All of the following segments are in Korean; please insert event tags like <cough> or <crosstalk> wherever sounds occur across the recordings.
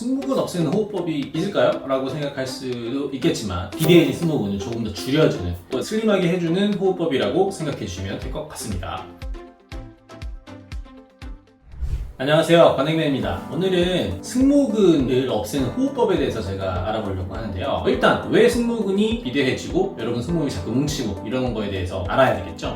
승모근 없애는 호흡법이 있을까요? 라고 생각할 수도 있겠지만 비대해진 승모근을 조금 더 줄여주는 또 슬림하게 해주는 호흡법이라고 생각해 주시면 될 것 같습니다. 안녕하세요. 관행맨입니다. 오늘은 승모근을 없애는 호흡법에 대해서 제가 알아보려고 하는데요. 일단 왜 승모근이 비대해지고 여러분 승모근이 자꾸 뭉치고 이러는 거에 대해서 알아야 되겠죠?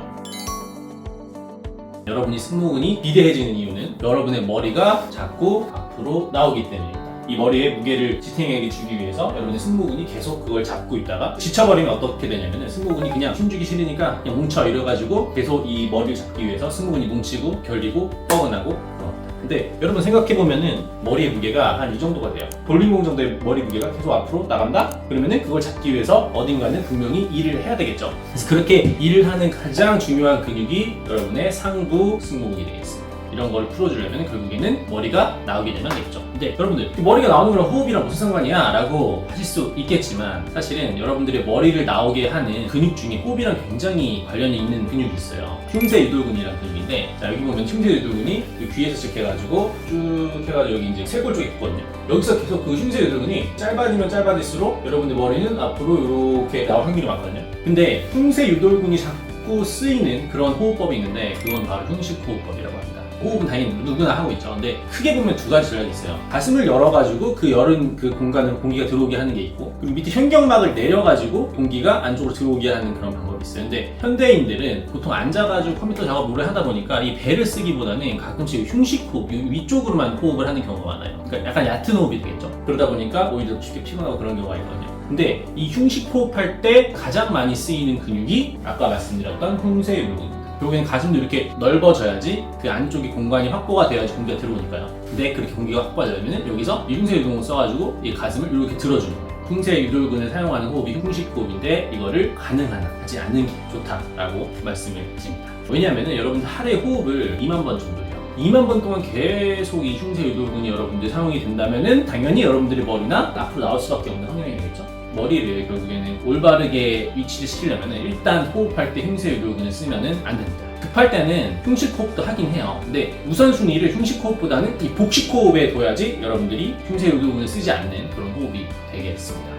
여러분이 승모근이 비대해지는 이유는 여러분의 머리가 자꾸 앞으로 나오기 때문입니다 이 머리에 무게를 지탱하게 주기 위해서 여러분의 승모근이 계속 그걸 잡고 있다가 지쳐버리면 어떻게 되냐면은 승모근이 그냥 힘주기 싫으니까 그냥 뭉쳐 이래가지고 계속 이 머리를 잡기 위해서 승모근이 뭉치고 결리고 뻐근하고 그런 근데 여러분 생각해보면은 머리의 무게가 한 이 정도가 돼요. 볼링공 정도의 머리 무게가 계속 앞으로 나간다? 그러면은 그걸 잡기 위해서 어딘가는 분명히 일을 해야 되겠죠. 그래서 그렇게 일을 하는 가장 중요한 근육이 여러분의 상부 승모근이 되겠습니다. 이런 걸 풀어주려면 결국에는 머리가 나오게 되면 되겠죠. 근데 여러분들 이 머리가 나오는 거랑 호흡이랑 무슨 상관이야? 라고 하실 수 있겠지만 사실은 여러분들의 머리를 나오게 하는 근육 중에 호흡이랑 굉장히 관련이 있는 근육이 있어요. 흉쇄 유돌근이라는 근육인데 자 여기 보면 흉쇄 유돌근이 그 귀에서 시작해가지고 쭉 해가지고 여기 이제 쇄골 쪽에 있거든요. 여기서 계속 그 흉쇄 유돌근이 짧아지면 짧아질수록 여러분들 머리는 앞으로 이렇게 나올 확률이 많거든요. 근데 흉쇄 유돌근이 자꾸 쓰이는 그런 호흡법이 있는데 그건 바로 흉식 호흡법이라고 합니다. 호흡은 당연히 누구나 하고 있죠. 근데 크게 보면 두 가지 전략이 있어요. 가슴을 열어가지고 그 열은 그 공간으로 공기가 들어오게 하는 게 있고, 그리고 밑에 현경막을 내려가지고 공기가 안쪽으로 들어오게 하는 그런 방법이 있어요. 근데 현대인들은 보통 앉아가지고 컴퓨터 작업 오래 하다 보니까 이 배를 쓰기보다는 가끔씩 흉식 호흡, 이 위쪽으로만 호흡을 하는 경우가 많아요. 그러니까 약간 얕은 호흡이 되겠죠. 그러다 보니까 오히려 쉽게 피곤하고 그런 경우가 있거든요. 근데 이 흉식 호흡할 때 가장 많이 쓰이는 근육이 아까 말씀드렸던 흉쇄 유근입니다. 결국에는 가슴도 이렇게 넓어져야지 그 안쪽이 공간이 확보가 돼야지 공기가 들어오니까요. 근데 그렇게 공기가 확보가 되려면 여기서 이 흉쇄 유동을 써가지고 이 가슴을 이렇게 들어주는 거예요. 흉쇄 유돌근을 사용하는 호흡이 흉식 호흡인데 이거를 가능한 한 하지 않는 게 좋다라고 말씀을 드립니다. 왜냐하면 여러분들 하루에 호흡을 2만 번 정도 해요. 2만 번 동안 계속 이 흉쇄 유돌근이 여러분들 사용이 된다면은 당연히 여러분들의 머리나 앞으로 나올 수밖에 없는 환경이 되겠죠. 머리를 결국에는 올바르게 위치를 시키려면 일단 호흡할 때 흉쇄 유돌근을 쓰면은 안 됩니다. 급할 때는 흉식 호흡도 하긴 해요. 근데 우선순위를 흉식 호흡보다는 이 복식 호흡에 둬야지 여러분들이 흉쇄 유돌근을 쓰지 않는 그런 호흡이 되겠습니다.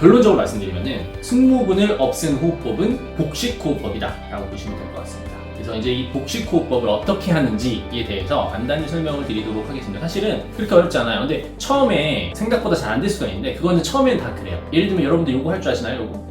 결론적으로 말씀드리면은 승모근을 없앤 호흡법은 복식 호흡법이다 라고 보시면 될 것 같습니다. 그래서 이제 이 복식 호흡법을 어떻게 하는지에 대해서 간단히 설명을 드리도록 하겠습니다. 사실은 그렇게 어렵지 않아요. 근데 처음에 생각보다 잘 안 될 수가 있는데 그거는 처음엔 다 그래요. 예를 들면 여러분들 요거 할 줄 아시나요? 요거?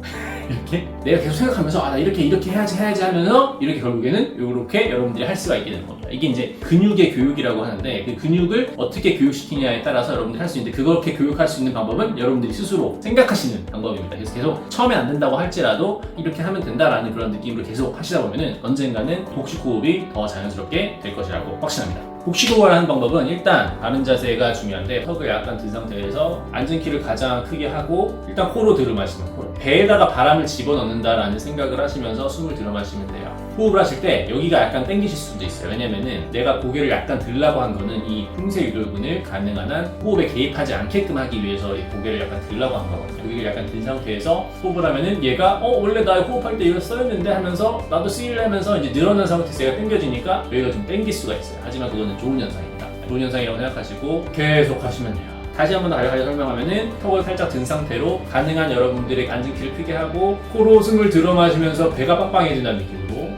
이렇게 내가 계속 생각하면서 아 나 이렇게 이렇게 해야지 해야지 하면서 이렇게 결국에는 이렇게 여러분들이 할 수가 있게 되는 겁니다. 이게 이제 근육의 교육이라고 하는데 그 근육을 어떻게 교육시키냐에 따라서 여러분들이 할 수 있는데 그렇게 교육할 수 있는 방법은 여러분들이 스스로 생각하시는 방법입니다. 그래서 계속 처음에 안 된다고 할지라도 이렇게 하면 된다라는 그런 느낌으로 계속 하시다 보면은 언젠가는 복식 호흡이 더 자연스럽게 될 것이라고 확신합니다. 복식호흡을 하는 방법은 일단 바른 자세가 중요한데 턱을 약간 든 상태에서 앉은 키를 가장 크게 하고 일단 코로 들어 마시는 코로 배에다가 바람을 집어넣는다라는 생각을 하시면서 숨을 들어 마시면 돼요. 호흡을 하실 때 여기가 약간 땡기실 수도 있어요. 왜냐면은 내가 고개를 약간 들라고 한 거는 이 흉쇄 유돌근을 가능한 한 호흡에 개입하지 않게끔 하기 위해서 이 고개를 약간 들라고 한 거거든요. 고개를 약간 든 상태에서 호흡을 하면은 얘가 어 원래 나 호흡할 때 이거 써였는데? 하면서 나도 쓰이려 하면서 이제 늘어난 상태에서 얘가 땡겨지니까 여기가 좀 땡길 수가 있어요. 하지만 그거는 좋은 현상입니다. 좋은 현상이라고 생각하시고 계속 하시면 돼요. 다시 한 번 더 간략하게 설명하면은 턱을 살짝 든 상태로 가능한 여러분들의 앉은 키를 크게 하고 코로 숨을 들어 마시면서 배가 빵빵해진다는 느낌으로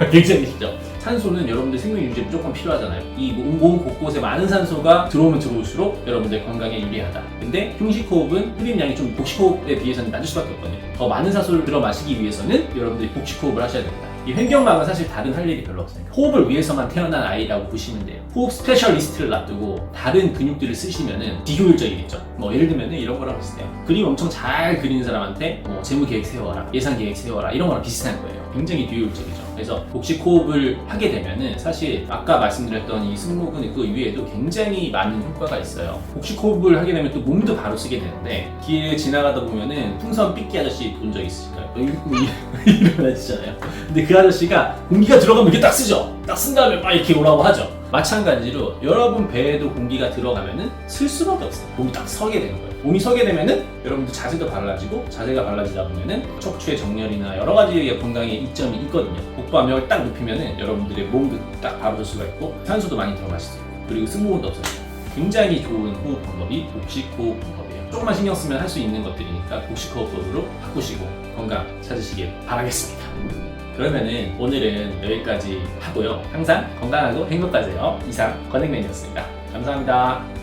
<laughs> 쉽죠? 산소는 여러분들 생명 유지에 무조건 필요하잖아요. 이 몸, 몸 곳곳에 많은 산소가 들어오면 들어올수록 여러분들 건강에 유리하다. 근데 흉식 호흡은 흡입량이 좀 복식 호흡에 비해서는 낮을 수밖에 없거든요. 더 많은 산소를 들어 마시기 위해서는 여러분들이 복식 호흡을 하셔야 됩니다. 이 횡격막은 사실 다른 할 일이 별로 없어요. 호흡을 위해서만 태어난 아이라고 보시면 돼요. 호흡 스페셜리스트를 놔두고 다른 근육들을 쓰시면은 비효율적이겠죠. 뭐 예를 들면은 이런 거랑 비슷해요. 그림 엄청 잘 그리는 사람한테 뭐 재무 계획 세워라, 예산 계획 세워라 이런 거랑 비슷한 거예요. 굉장히 비효율적이죠. 그래서 복식 호흡을 하게 되면은 사실 아까 말씀드렸던 이 승모근 그 위에도 굉장히 많은 효과가 있어요. 복식 호흡을 하게 되면 또 몸도 바로 쓰게 되는데 길에 지나가다 보면은 풍선 삐끼 아저씨 본 적 있으실까요? 이런 아저씨잖아요. <laughs> 근데 그 아저씨가 공기가 들어가면 이렇게 딱 쓰죠. 딱 쓴 다음에 막 이렇게 오라고 하죠. 마찬가지로 여러분 배에도 공기가 들어가면은 쓸 수밖에 없어요. 몸이 딱 서게 되는 거예요. 몸이 서게 되면은 여러분들 자세도 달라지고 자세가 달라지다 보면은 척추의 정렬이나 여러 가지 건강에 이점이 있거든요. 복부압력을 딱 높이면은 여러분들의 몸도 딱 바로 설 수가 있고 산소도 많이 들어갈 수 있고 그리고 승모근도 없어져요. 굉장히 좋은 호흡 방법이 복식 호흡 방법이에요. 조금만 신경 쓰면 할 수 있는 것들이니까 복식 호흡법으로 바꾸시고 건강 찾으시길 바라겠습니다. 그러면은 오늘은 여기까지 하고요. 항상 건강하고 행복하세요. 이상 건행맨이었습니다. 감사합니다.